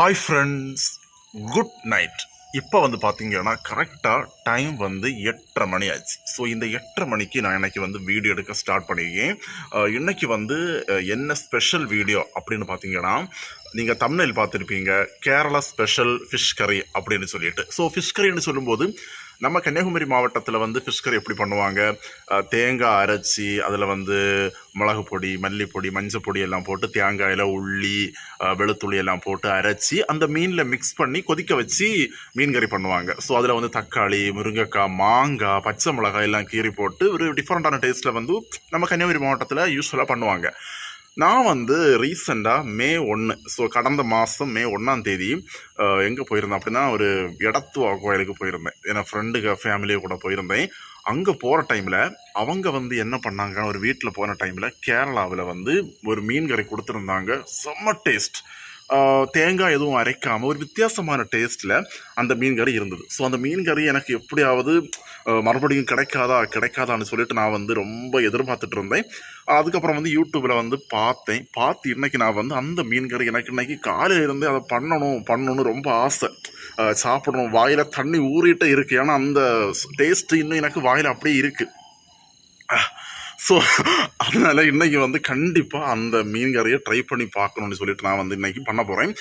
Hi friends good night இப்போ வந்து பார்த்தீங்கன்னா கரெக்டாக டைம் வந்து எட்டரை மணி ஆச்சு. ஸோ இந்த எட்டரை மணிக்கு நான் இன்னைக்கு வந்து வீடியோ எடுக்க ஸ்டார்ட் பண்ணியிருக்கேன் இன்றைக்கி வந்து என்ன ஸ்பெஷல் வீடியோ அப்படின்னு பார்த்தீங்கன்னா நீங்கள் தமிழில் பார்த்துருப்பீங்க. கேரளா ஸ்பெஷல் ஃபிஷ் கறி அப்படின்னு சொல்லிட்டு. ஸோ ஃபிஷ் கறின்னு சொல்லும்போது நம்ம கன்னியாகுமரி மாவட்டத்தில் வந்து ஃபிஷ் கறி எப்படி பண்ணுவாங்க? தேங்காய் அரைச்சி அதில் வந்து மிளகு பொடி மல்லிப்பொடி மஞ்சள் பொடி எல்லாம் போட்டு தேங்காயில் உள்ளி வெளுத்துள்ளி எல்லாம் போட்டு அரைச்சி அந்த மீனில் மிக்ஸ் பண்ணி கொதிக்க வச்சு மீன் கறி பண்ணுவாங்க. ஸோ அதில் வந்து தக்காளி முருங்கைக்காய் மாங்காய் பச்சை மிளகாய் எல்லாம் கீறி போட்டு ஒரு டிஃப்ரெண்ட்டான டேஸ்ட்டில் வந்து நம்ம கன்னியாகுமரி மாவட்டத்தில் யூஸ்ஃபுல்லாக பண்ணுவாங்க. நான் வந்து ரீசெண்டாக மே ஒன்று ஸோ கடந்த மாதம் மே ஒன்றாம் தேதி எங்கே போயிருந்தேன் அப்படின்னா ஒரு இடத்துவா கோயிலுக்கு போயிருந்தேன். என் ஃப்ரெண்டுக ஃபேமிலியை கூட போயிருந்தேன். அங்கே போகிற டைமில் அவங்க வந்து என்ன பண்ணாங்க ஒரு வீட்டில் போன டைமில் கேரளாவில் வந்து ஒரு மீன் கறி கொடுத்துருந்தாங்க. செம்ம டேஸ்ட் தேங்காய் எதுவும் அரைக்காமல் ஒரு வித்தியாசமான டேஸ்ட்டில் அந்த மீன் கறி இருந்தது. ஸோ அந்த மீன் கறி எனக்கு எப்படியாவது மறுபடியும் கிடைக்காதா? கிடைக்காதான்னு சொல்லிட்டு நான் வந்து ரொம்ப எதிர்பார்த்துட்டு இருந்தேன் அதுக்கப்புறம் வந்து யூடியூப்பில் வந்து பார்த்தேன். பார்த்து இன்றைக்கி நான் வந்து அந்த மீன் கறி எனக்கு இன்னைக்கி காலையிலேருந்தே அதை பண்ணணும் பண்ணணும்னு ரொம்ப ஆசை. சாப்பிடணும். வாயில் தண்ணி ஊறிட்டே இருக்குது ஏன்னா அந்த டேஸ்ட்டு இன்னும் எனக்கு வாயில் அப்படியே இருக்குது ஸோ அதனால் இன்றைக்கி வந்து கண்டிப்பாக அந்த மீன் கறியை ட்ரை பண்ணி பார்க்கணும்னு சொல்லிட்டு நான் வந்து இன்றைக்கி பண்ண போகிறேன்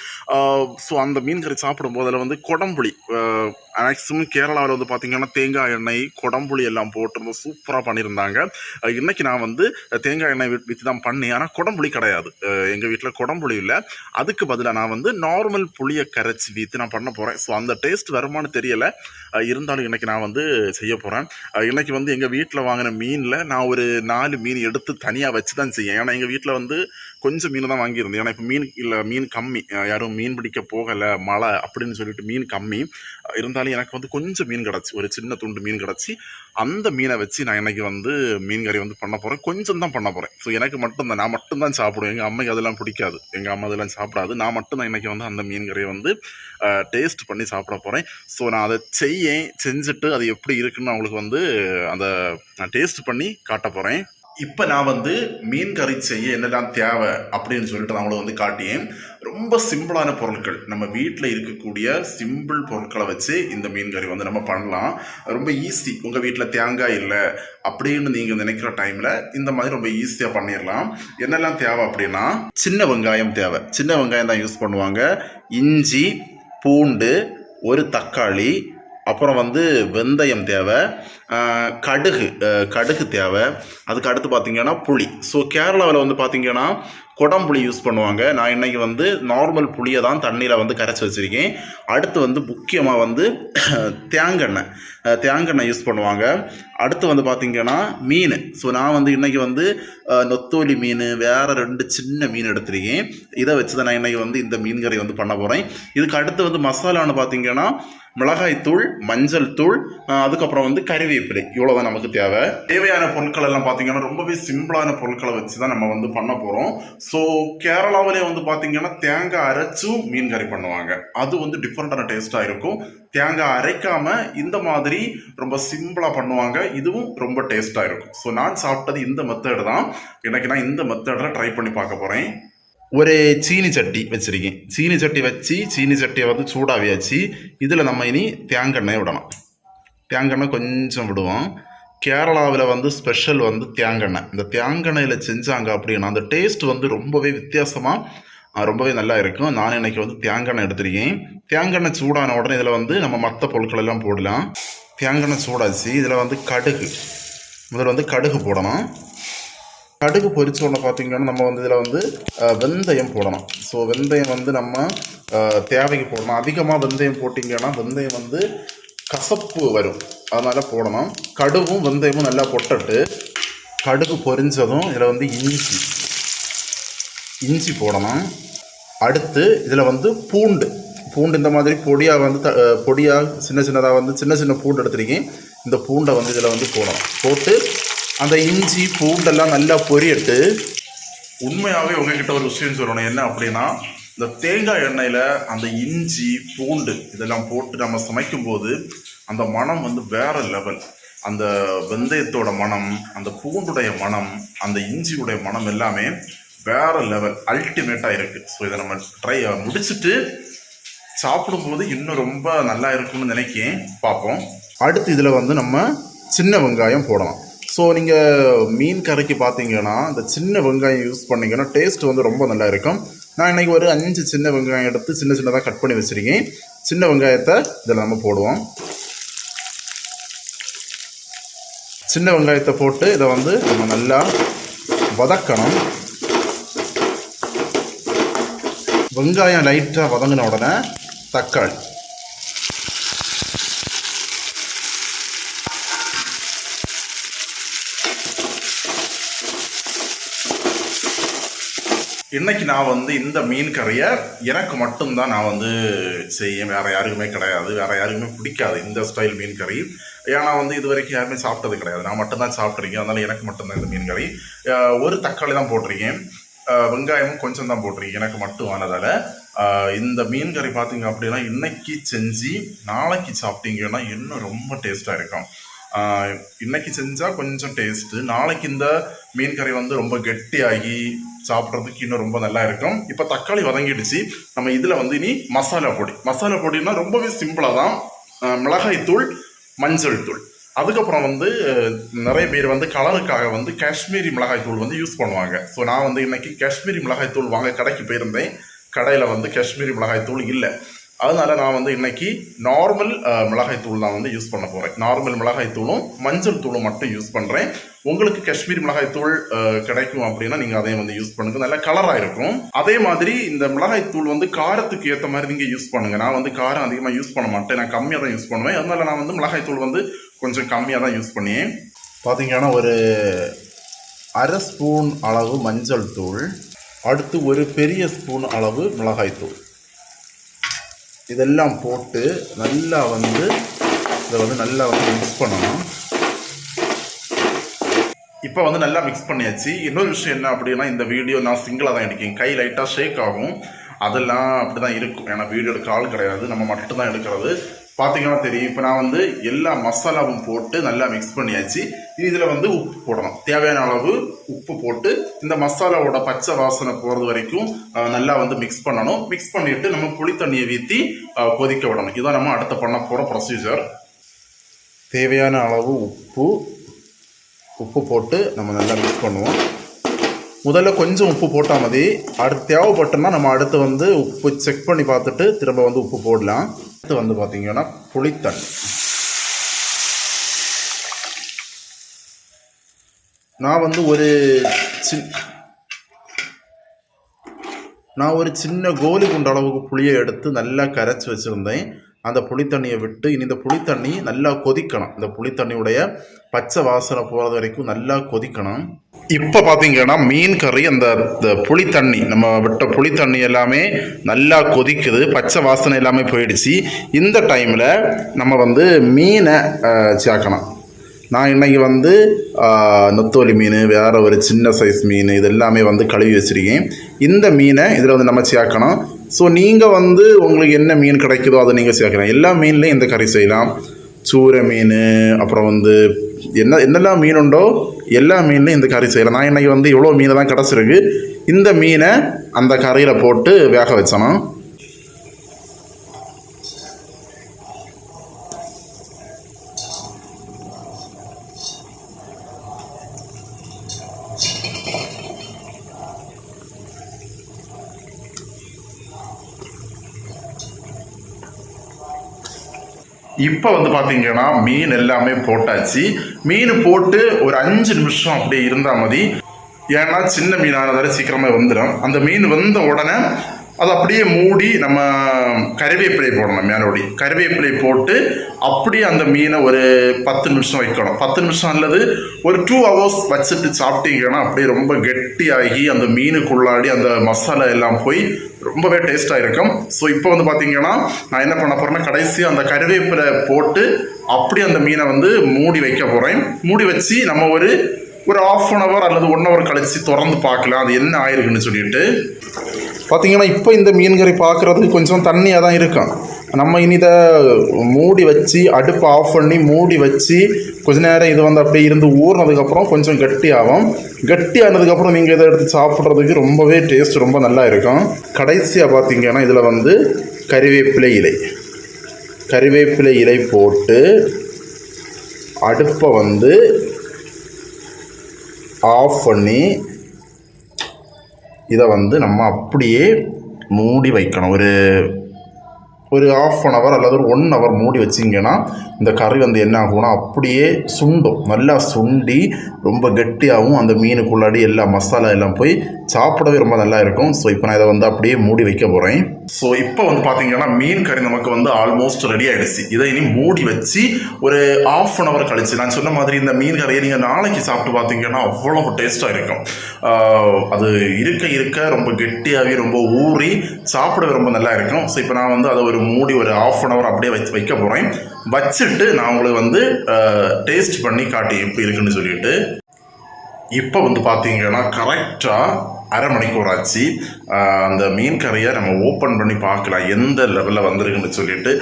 ஸோ அந்த மீன் கறி சாப்பிடும்போது அதில் வந்து குடம்புளி மேக்ஸிமம் கேரளாவில் வந்து பார்த்திங்கன்னா தேங்காய் எண்ணெய் குடம்புளி எல்லாம் போட்டு ரொம்ப சூப்பராக பண்ணியிருந்தாங்க. இன்றைக்கி நான் வந்து தேங்காய் எண்ணெய் வித்து தான் பண்ணேன். ஆனால் குடம்புளி கிடையாது. எங்கள் வீட்டில் குடம்புளி இல்லை. அதுக்கு பதிலாக நான் வந்து நார்மல் புளியை கரைச்சி வீத்து நான் பண்ண போகிறேன் ஸோ அந்த டேஸ்ட் வருமானு தெரியலை. இருந்தாலும் இன்றைக்கி நான் வந்து செய்ய போகிறேன் இன்றைக்கி வந்து எங்கள் வீட்டில் வாங்கின மீனில் நான் ஒரு நாலு மீன் எடுத்து தனியாக வச்சு தான் செய்யேன். ஏன்னா எங்கள் வீட்டில் வந்து கொஞ்சம் மீன் தான் வாங்கியிருந்தேன். ஏன்னா இப்போ மீன் இல்லை மீன் கம்மி. யாரும் மீன் பிடிக்க போகலை மழை அப்படின்னு சொல்லிட்டு மீன் கம்மி. இருந்தாலும் எனக்கு வந்து கொஞ்சம் மீன் கிடச்சி ஒரு சின்ன துண்டு மீன் கிடச்சி அந்த மீனை வச்சு நான் எனக்கு வந்து மீன் கறி வந்து பண்ண போகிறேன் கொஞ்சம் தான் பண்ண போகிறேன் ஸோ எனக்கு மட்டும்தான் நான் மட்டும்தான் சாப்பிடுவேன். எங்கள் அம்மைக்கு அதெல்லாம் பிடிக்காது. எங்கள் அம்மா அதெல்லாம் சாப்பிடாது. நான் மட்டும்தான் இன்றைக்கி வந்து அந்த மீன் கறியை வந்து டேஸ்ட் பண்ணி சாப்பிட போகிறேன் ஸோ நான் அதை செய்யேன் செஞ்சுட்டு அது எப்படி இருக்குன்னு அவங்களுக்கு வந்து அந்த நான் டேஸ்ட் பண்ணி காட்ட போகிறேன் இப்போ நான் வந்து மீன் கறி செய்ய என்னெல்லாம் தேவை அப்படின்னு சொல்லிட்டு நான் அவங்களை வந்து காட்டியேன் ரொம்ப சிம்பிளான பொருட்கள். நம்ம வீட்டில் இருக்கக்கூடிய சிம்பிள் பொருட்களை வச்சு இந்த மீன் கறி வந்து நம்ம பண்ணலாம். ரொம்ப ஈஸி உங்கள் வீட்டில் தேங்காய் இல்லை அப்படின்னு நீங்கள் நினைக்கிற டைமில் இந்த மாதிரி ரொம்ப ஈஸியாக பண்ணிடலாம் என்னெல்லாம் தேவை அப்படின்னா சின்ன வெங்காயம் தேவை. சின்ன வெங்காயம் தான் யூஸ் பண்ணுவாங்க. இஞ்சி பூண்டு ஒரு தக்காளி அப்புறம் வந்து வெந்தயம் தேவை கடுகு கடுகு தேவை. அதுக்கு அடுத்து பார்த்திங்கன்னா புளி. ஸோ கேரளாவில் வந்து பார்த்திங்கன்னா குடம்புளி யூஸ் பண்ணுவாங்க. நான் இன்னைக்கு வந்து நார்மல் புளியை தான் தண்ணியில் வந்து கரைச்சி வச்சுருக்கேன். அடுத்து வந்து முக்கியமாக வந்து தேங்கெண்ணெய் தேங்கெண்ணெய் யூஸ் பண்ணுவாங்க. அடுத்து வந்து பார்த்தீங்கன்னா மீன். ஸோ நான் வந்து இன்றைக்கி வந்து நொத்தோலி மீன் வேறு ரெண்டு சின்ன மீன் எடுத்திருக்கேன். இதை வச்சு தான் நான் இன்றைக்கி வந்து இந்த மீன் கறி வந்து பண்ண போகிறேன் இதுக்கு அடுத்து வந்து மசாலான்னு பார்த்தீங்கன்னா மிளகாய் தூள் மஞ்சள் தூள் அதுக்கப்புறம் வந்து கறிவேப்பிலை. இவ்வளோதான் நமக்கு தேவை. தேவையான பொருட்கள் எல்லாம் பார்த்தீங்கன்னா ரொம்பவே சிம்பிளான பொருட்களை வச்சு தான் நம்ம வந்து பண்ண போகிறோம் ஸோ கேரளாவிலே வந்து பார்த்தீங்கன்னா தேங்காய் அரைச்சும் மீன் கறி பண்ணுவாங்க. அது வந்து டிஃப்ரெண்ட்டான டேஸ்ட்டாக இருக்கும். தேங்காய் அரைக்காம இந்த மாதிரி ரொம்ப சிம்பிளாக பண்ணுவாங்க. இதுவும் ரொம்ப டேஸ்ட்டாக இருக்கும். ஸோ நான் சாப்பிட்டது இந்த மெத்தடு தான். எனக்கு நான் இந்த மெத்தடில் ட்ரை பண்ணி பார்க்க போகிறேன் ஒரு சீனி சட்டி வச்சுருக்கேன். சீனி சட்டி வச்சு சீனி சட்டியை வந்து சூடாக வச்சு இதில் நம்ம இனி தேங்காய் விடணும் தேங்காய் கொஞ்சம் விடுவோம். கேரளாவில் வந்து ஸ்பெஷல் வந்து தேங்காய் இந்த தேங்காயில் செஞ்சாங்க அப்படின்னா அந்த டேஸ்ட் வந்து ரொம்பவே வித்தியாசமாக ரொம்பவே நல்லா இருக்கும். நான் இன்னைக்கு வந்து தேங்காய் எடுத்திருக்கேன். தேங்காய் சூடான உடனே இதில் வந்து நம்ம மற்ற பொருட்கள் எல்லாம் போடலாம். தேங்காய் சூடாச்சு. இதில் வந்து கடுகு. முதல்ல வந்து கடுகு போடணும். கடுகு பொரிச்ச உடனே பார்த்தீங்கன்னா நம்ம வந்து இதில் வந்து வெந்தயம் போடணும். ஸோ வெந்தயம் வந்து நம்ம தேவைக்கு போடணும். அதிகமாக வெந்தயம் போட்டிங்கன்னா வெந்தயம் வந்து கசப்பு வரும். அதனால் போடணும். கடுகும் வெந்தயமும் நல்லா பொட்டட்டு கடுகு பொரிஞ்சதும் இதில் வந்து இஞ்சி. இஞ்சி போடணும். அடுத்து இதில் வந்து பூண்டு. பூண்டு இந்த மாதிரி பொடியாக வந்து த பொடியாக சின்ன சின்னதாக வந்து சின்ன சின்ன பூண்டு எடுத்துருக்கேன். இந்த பூண்டை வந்து இதில் வந்து போடணும். போட்டு அந்த இஞ்சி பூண்டெல்லாம் நல்லா பொரியட்டு உண்மையாகவே உங்ககிட்ட ஒரு விஷயம் சொல்லணும். என்ன அப்படின்னா இந்த தேங்காய் எண்ணெயில் அந்த இஞ்சி பூண்டு இதெல்லாம் போட்டு நம்ம சமைக்கும்போது அந்த மனம் வந்து வேற லெவல் அந்த வெந்தயத்தோட மனம் அந்த பூண்டுடைய மனம் அந்த இஞ்சியுடைய மனம் எல்லாமே வேற லெவல் அல்டிமேட்டாக இருக்குது ஸோ இதை நம்ம ட்ரை முடிச்சுட்டு சாப்பிடும்போது இன்னும் ரொம்ப நல்லா இருக்கும்னு நினைக்கேன். பார்ப்போம். அடுத்து இதில் வந்து நம்ம சின்ன வெங்காயம் போடலாம். ஸோ நீங்கள் மீன் கறிக்கு பார்த்தீங்கன்னா இந்த சின்ன வெங்காயம் யூஸ் பண்ணீங்கன்னா டேஸ்ட் வந்து ரொம்ப நல்லா இருக்கும். நான் இன்னைக்கு ஒரு அஞ்சு சின்ன வெங்காயம் எடுத்து சின்ன சின்னதாக கட் பண்ணி வச்சுருக்கேன். சின்ன வெங்காயத்தை இதில் நம்ம போடுவோம். சின்ன வெங்காயத்தை போட்டு இதை வந்து நம்ம நல்லா வதக்கணும். வெங்காயம் லைட்டாக வதங்கின உடனே தக்காளி. இன்றைக்கி நான் வந்து இந்த மீன் கறியை எனக்கு மட்டும்தான் நான் வந்து செய்யும் வேறு யாருக்குமே கிடையாது. வேறு யாருக்குமே பிடிக்காது இந்த ஸ்டைல் மீன் கறி. ஏன்னா வந்து இது வரைக்கும் யாருமே சாப்பிட்டது கிடையாது. நான் மட்டும்தான் சாப்பிட்ருக்கேன் அதனால் எனக்கு மட்டும்தான் இந்த மீன் கறி. ஒரு தக்காளி தான் போட்டிருக்கேன். வெங்காயமும் கொஞ்சம் தான் போட்டிருக்கேன். எனக்கு மட்டும் ஆனதால். இந்த மீன் கறி பார்த்தீங்க அப்படின்னா இன்னைக்கு செஞ்சு நாளைக்கு சாப்பிட்டீங்கன்னா இன்னும் ரொம்ப டேஸ்ட்டாக இருக்கும். இன்னைக்கு செஞ்சால் கொஞ்சம் டேஸ்ட்டு நாளைக்கு இந்த மீன் கறி வந்து ரொம்ப கெட்டியாகி சாப்பிட்றதுக்கு இன்னும் ரொம்ப நல்லா இருக்கும். இப்போ தக்காளி வதங்கிடுச்சு. நம்ம இதில் வந்து இனி மசாலா பொடி. மசாலா பொடினா ரொம்பவே சிம்பிளாக தான். மிளகாய் தூள் மஞ்சள் தூள் அதுக்கப்புறம் வந்து நிறைய பேர் வந்து கலருக்காக வந்து காஷ்மீரி மிளகாய் தூள் வந்து யூஸ் பண்ணுவாங்க. ஸோ நான் வந்து இன்றைக்கி காஷ்மீரி மிளகாய் தூள் வாங்க கடைக்கு போயிருந்தேன். கடையில் வந்து காஷ்மீரி மிளகாய் தூள் இல்லை. அதனால நான் வந்து இன்றைக்கி நார்மல் மிளகாய் தூள் தான் வந்து யூஸ் பண்ண போகிறேன் நார்மல் மிளகாய் தூளும் மஞ்சள் தூளும் மட்டும் யூஸ் பண்ணுறேன் உங்களுக்கு காஷ்மீரி மிளகாய் தூள் கிடைக்கும் அப்படின்னா நீங்கள் அதையும் வந்து யூஸ் பண்ணுங்க. நல்ல கலராக இருக்கும். அதே மாதிரி இந்த மிளகாய் தூள் வந்து காரத்துக்கு ஏற்ற மாதிரி நீங்கள் யூஸ் பண்ணுங்கள் நான் வந்து காரம் அதிகமாக யூஸ் பண்ண மாட்டேன். நான் கம்மியாக தான் யூஸ் பண்ணுவேன். அதனால நான் வந்து மிளகாய் தூள் வந்து கொஞ்சம் கம்மியாக தான் யூஸ் பண்ணி பார்த்தீங்கன்னா ஒரு அரை ஸ்பூன் அளவு மஞ்சள் தூள் அடுத்து ஒரு பெரிய ஸ்பூன் அளவு மிளகாய் தூள். இதெல்லாம் போட்டு நல்லா வந்து இதை வந்து நல்லா வந்து மிக்ஸ் பண்ணணும். இப்போ வந்து நல்லா மிக்ஸ் பண்ணியாச்சு. இன்னொரு விஷயம் என்ன அப்படின்னா இந்த வீடியோ நான் சிங்கிளாக தான் எடுக்கேன். கை லைட்டாக ஷேக் ஆகும். அதெல்லாம் அப்படி தான் இருக்கும். ஏன்னா வீடியோ எடுக்க ஆள் கிடையாது. நம்ம மட்டும்தான் எடுக்கிறது. பார்த்தீங்கன்னா தெரியும். இப்போ நான் வந்து எல்லா மசாலாவும் போட்டு நல்லா மிக்ஸ் பண்ணியாச்சு. இதில் வந்து உப்பு போடணும். தேவையான அளவு உப்பு போட்டு இந்த மசாலாவோட பச்சை வாசனை போகிறது வரைக்கும் நல்லா வந்து மிக்ஸ் பண்ணணும். மிக்ஸ் பண்ணிவிட்டு நம்ம புளி தண்ணியை ஊற்றி கொதிக்க விடணும். இதுதான் நம்ம அடுத்த பண்ண போகிற ப்ரொசீஜர் தேவையான அளவு உப்பு உப்பு போட்டு நம்ம நல்லா மிக்ஸ் பண்ணுவோம். முதல்ல கொஞ்சம் உப்பு போட்டால் மதி. அடுத்து தேவைப்பட்டோம்னா நம்ம அடுத்து வந்து உப்பு செக் பண்ணி பார்த்துட்டு திரும்ப வந்து உப்பு போடலாம். அடுத்து வந்து பார்த்திங்கன்னா புளித்தண்ணி. நான் வந்து ஒரு சின் நான் ஒரு சின்ன கோலி குண்ட அளவுக்கு புளியை எடுத்து நல்லா கரைச்சி வச்சுருந்தேன். அந்த புளித்தண்ணியை விட்டு இனி இந்த புளித்தண்ணி நல்லா கொதிக்கணும். இந்த புளித்தண்ணியுடைய பச்சை வாசனை போகிறது வரைக்கும் நல்லா கொதிக்கணும். இப்போ பார்த்தீங்கன்னா மீன் கறி அந்த புளி புளித்தண்ணி நம்ம விட்ட புளித்தண்ணி எல்லாமே நல்லா கொதிக்குது பச்சை வாசனை எல்லாமே போயிடுச்சு. இந்த டைமில் நம்ம வந்து மீனை சேர்க்கணும் நான் இன்றைக்கி வந்து நொத்தோலி மீன் வேறு ஒரு சின்ன சைஸ் மீன் இது எல்லாமே வந்து கழுவி வச்சுருக்கேன். இந்த மீனை இதில் வந்து நம்ம சேர்க்கணும். ஸோ நீங்கள் வந்து உங்களுக்கு என்ன மீன் கிடைக்குதோ அதை நீங்கள் சேர்க்கலாம். எல்லா மீன்லேயும் இந்த கறி செய்யலாம். சூரை மீன் அப்புறம் வந்து என்ன என்னெல்லாம் மீன் உண்டோ எல்லா மீன்லையும் இந்த கறி செய்யலாம். நான் இன்றைக்கி வந்து இவ்வளோ மீனை தான் கிடச்சிருக்கு. இந்த மீனை அந்த கறியில் போட்டு வேக வச்சணும். இப்போ வந்து பார்த்தீங்கன்னா மீன் எல்லாமே போட்டாச்சு. மீன் போட்டு ஒரு அஞ்சு நிமிஷம் அப்படியே இருந்தால் மதி. ஏன்னா சின்ன மீனானதால சீக்கிரமாக வந்துடும். அந்த மீன் வந்த உடனே அதை அப்படியே மூடி நம்ம கருவேப்பிலை போடணும் மேலோடி கருவேப்பிலை போட்டு அப்படியே அந்த மீனை ஒரு பத்து நிமிஷம் வைக்கணும். பத்து நிமிஷம் அல்லது ஒரு டூ ஹவர்ஸ் வச்சுட்டு சாப்பிட்டீங்கன்னா அப்படியே ரொம்ப கெட்டியாகி அந்த மீனுக்குள்ளாடி அந்த மசாலா எல்லாம் போய் ரொம்பவே டேஸ்ட்டாக இருக்கும். ஸோ இப்போ வந்து பார்த்தீங்கன்னா நான் என்ன பண்ண போகிறேன்னா கடைசியாக அந்த கருவேப்பிலை போட்டு அப்படி அந்த மீனை வந்து மூடி வைக்க போகிறேன் மூடி வச்சு நம்ம ஒரு ஒரு ஆஃப் அன் ஹவர் அல்லது ஒன் ஹவர் கழித்து திறந்து பார்க்கலாம். அது என்ன ஆயிருக்குன்னு சொல்லிட்டு. பார்த்தீங்கன்னா இப்போ இந்த மீன் கறி பார்க்குறதுக்கு கொஞ்சம் தண்ணியாக தான் இருக்கும். நம்ம இனி இதை மூடி வச்சு அடுப்பு ஆஃப் பண்ணி மூடி வச்சு கொஞ்ச நேரம் இது வந்து அப்படியே இருந்து ஊறினதுக்கப்புறம் கொஞ்சம் கட்டியாகும் கட்டி ஆனதுக்கப்புறம் நீங்கள் இதை எடுத்து சாப்பிட்றதுக்கு ரொம்பவே டேஸ்ட் ரொம்ப நல்லா இருக்கும். கடைசியாக பார்த்தீங்கன்னா இதில் வந்து கறிவேப்பிலை இலை. கறிவேப்பிலை இலை போட்டு அடுப்பை வந்து ஆஃப் பண்ணி இதை வந்து நம்ம அப்படியே மூடி வைக்கணும். ஒரு ஒரு ஆஃப் அன் ஹவர் அல்லது ஒரு ஒன் ஹவர் மூடி வச்சிங்கன்னா இந்த கறி வந்து என்ன ஆகும்னா அப்படியே சுண்டும். நல்லா சுண்டி ரொம்ப கெட்டியாகவும் அந்த மீனுக்குள்ளாடி எல்லா மசாலா எல்லாம் போய் சாப்பிடவே ரொம்ப நல்லா இருக்கும். ஸோ இப்போ நான் இதை வந்து அப்படியே மூடி வைக்க போகிறேன் ஸோ இப்போ வந்து பார்த்தீங்கன்னா மீன் கறி நமக்கு வந்து ஆல்மோஸ்ட் ரெடி ஆகிடுச்சு இதை இனி மூடி வச்சு ஒரு ஆஃப் அன் ஹவர் கழிச்சு நான் சொன்ன மாதிரி இந்த மீன் கறியை நீங்கள் நாளைக்கு சாப்பிட்டு பார்த்தீங்கன்னா அவ்வளோ டேஸ்ட்டாக இருக்கும். அது இருக்க இருக்க ரொம்ப கெட்டியாகவே ரொம்ப ஊறி சாப்பிடவே ரொம்ப நல்லா இருக்கும். ஸோ இப்போ நான் வந்து அதை ஒரு மூடி ஒரு ஆஃப் அன் ஹவர் அப்படியே வச்சு வைக்க போகிறேன் வச்சுட்டு நான் உங்களுக்கு வந்து டேஸ்ட் பண்ணி காட்டி எப்படி இருக்குன்னு சொல்லிட்டு. இப்போ வந்து பார்த்தீங்கன்னா கரெக்டாக அரை மணிக்கூர் ஆச்சு. அந்த மீன் கறியை நம்ம ஓப்பன் பண்ணி பார்க்கலாம். எந்த லெவலில் வந்திருக்குன்னு சொல்லிட்டு.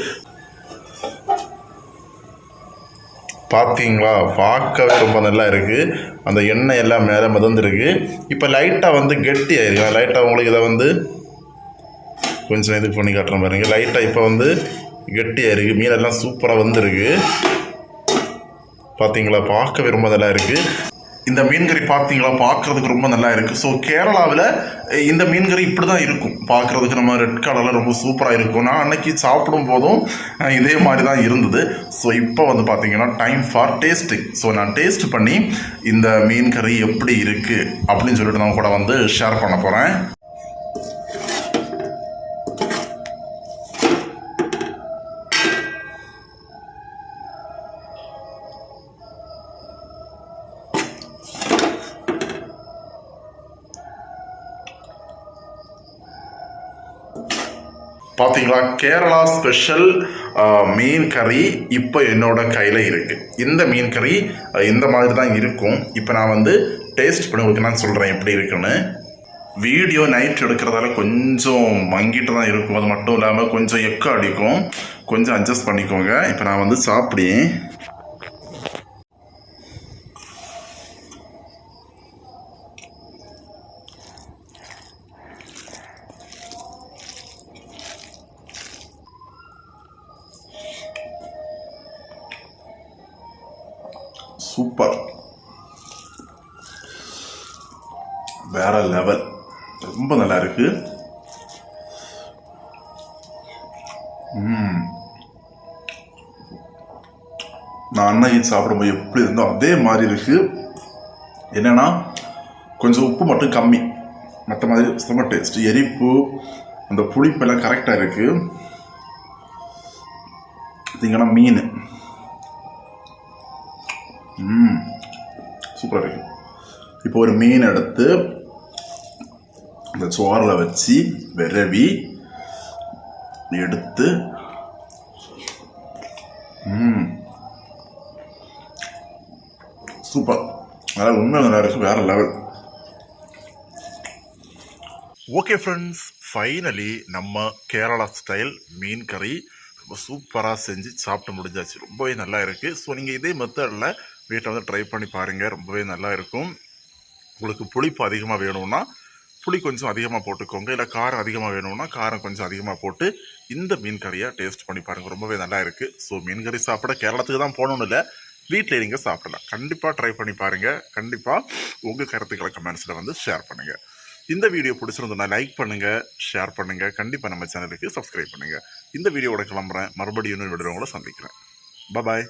பார்த்தீங்களா பார்க்கவே ரொம்ப நல்லா இருக்குது அந்த எண்ணெய் எல்லாம் மேலே மிதந்துருக்கு. இப்போ லைட்டாக வந்து கெட்டி ஆயிருக்கு லைட்டாக உங்களுக்கு இதை வந்து கொஞ்சம் இது பண்ணி காட்டுற பாருங்க. லைட்டாக இப்போ வந்து கெட்டியாக இருக்குது மீனெல்லாம் சூப்பராக வந்திருக்கு. பார்த்தீங்களா பார்க்கவே ரொம்ப நல்லா இருக்குது இந்த மீன் கறி பார்த்தீங்களா பார்க்குறதுக்கு ரொம்ப நல்லா இருக்குது ஸோ கேரளாவில் இந்த மீன் கறி இப்படி தான் இருக்கும். பார்க்கறதுக்கு நம்ம ரெட் கலரில் ரொம்ப சூப்பராக இருக்கும். நான் அன்னைக்கு சாப்பிடும் போதும் இதே மாதிரி தான் இருந்தது. ஸோ இப்போ வந்து பார்த்தீங்கன்னா டைம் ஃபார் டேஸ்டிங் ஸோ நான் டேஸ்ட் பண்ணி இந்த மீன் கறி எப்படி இருக்குது அப்படின்னு சொல்லிட்டு நான் கூட வந்து ஷேர் பண்ண போகிறேன் பார்த்தீங்களா கேரளா ஸ்பெஷல் மீன் கறி இப்போ என்னோட கையில் இருக்குது இந்த மீன் கறி இந்த மாதிரி தான் இருக்கும். இப்போ நான் வந்து டேஸ்ட் பண்ணி உங்களுக்கு நான் சொல்கிறேன் எப்படி இருக்குன்னு. வீடியோ நைட் எடுக்கிறதால கொஞ்சம் மங்கிட்டு தான் இருக்கும். அது மட்டும் இல்லாமல் கொஞ்சம் எக்கம் அடிக்கும். கொஞ்சம் அட்ஜஸ்ட் பண்ணிக்கோங்க. இப்போ நான் வந்து சாப்பிடி நான் அன்னைக்கு சாப்பிடும்போது எப்படி இருந்தோ அதே மாதிரி இருக்குது என்னென்னா கொஞ்சம் உப்பு மட்டும் கம்மி. மற்ற மாதிரி சுத்தமாக டேஸ்ட் எரிப்பு அந்த புளிப்பெல்லாம் கரெக்டாக இருக்குது பார்த்தீங்கன்னா மீன். ம். சூப்பராக இருக்கு. இப்போ ஒரு மீன் எடுத்து இந்த சோறில் வச்சு விரவி எடுத்து சூப்பர். அதாவது உண்மையான நல்லா இருக்கு வேற லெவல் ஓகே ஃப்ரெண்ட்ஸ் ஃபைனலி நம்ம கேரளா ஸ்டைல் மீன் கறி ரொம்ப சூப்பராக செஞ்சு சாப்பிட்டு முடிஞ்சாச்சு. ரொம்பவே நல்லா இருக்குது ஸோ நீங்கள் இதே மெத்தடில் வீட்டில் வந்து ட்ரை பண்ணி பாருங்கள் ரொம்பவே நல்லா இருக்கும். உங்களுக்கு புளிப்பு அதிகமாக வேணும்னா புளி கொஞ்சம் அதிகமாக போட்டுக்கோங்க. இல்லை காரம் அதிகமாக வேணும்னா காரம் கொஞ்சம் அதிகமாக போட்டு இந்த மீன் கறியை டேஸ்ட் பண்ணி பாருங்கள் ரொம்பவே நல்லா இருக்குது ஸோ மீன் கறி சாப்பிட கேரளத்துக்கு தான் போகணும்னு இல்லை. வீட்டில் நீங்கள் சாப்பிடலாம். கண்டிப்பாக ட்ரை பண்ணி பாருங்கள் கண்டிப்பாக உங்கள் கருத்துக்களை கமெண்ட்ஸில் வந்து ஷேர் பண்ணுங்கள் இந்த வீடியோ பிடிச்சிருந்ததுன்னா லைக் பண்ணுங்கள் ஷேர் பண்ணுங்கள் கண்டிப்பாக நம்ம சேனலுக்கு சப்ஸ்கிரைப் பண்ணுங்கள் இந்த வீடியோவோட கிளம்புறேன். மறுபடியும் இன்னொரு வீடியோ உங்களை சந்திக்கிறேன். பாய்